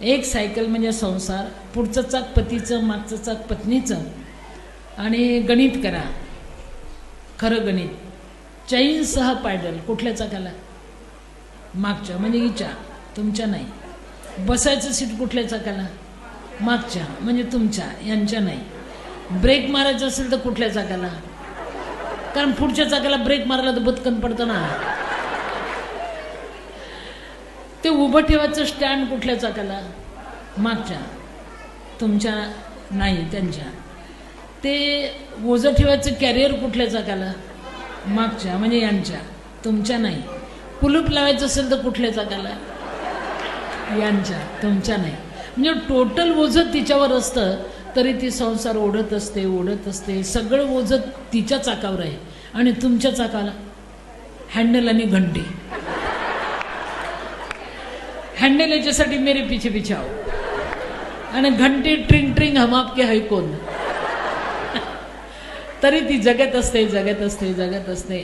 एक सायकल म्हणजे संसार पुढचं चाक पतीचं मागचं चाक पत्नीचं आणि गणित करा. खरं गणित. चैनसह पायडल कुठल्या चाकाला? मागच्या म्हणजे हिच्या. तुमच्या नाही. बसायचं सीट कुठल्या चाकाला? मागच्या म्हणजे तुमच्या यांच्या नाही. ब्रेक मारायचं असेल तर कुठल्या चाकाला? कारण पुढच्या चाकाला ब्रेक मारला तर बदकन पडतं ना. ते उभं ठेवायचं स्टँड कुठल्या चाकाला मागच्या. तुमच्या नाही त्यांच्या. ते ओझं ठेवायचं कॅरियर कुठल्या चाकाला मागच्या म्हणजे यांच्या. तुमच्या नाही. कुलूप लावायचं असेल तर कुठल्या चाकाला यांच्या तुमच्या नाही. म्हणजे टोटल ओझं तिच्यावर असतं तरी ती संसार ओढत असते ओढत असते. सगळं ओझं तिच्या चाकावर आहे. आणि तुमच्या चाकाला? हँडल आणि घंटी. हँडल याच्यासाठी मेरे पिछे पिछाव आओ। आणि घंटी ट्रिंग ट्रिंग हम आपके है कोण तरी ती जगत असते जगत असते जगत असते।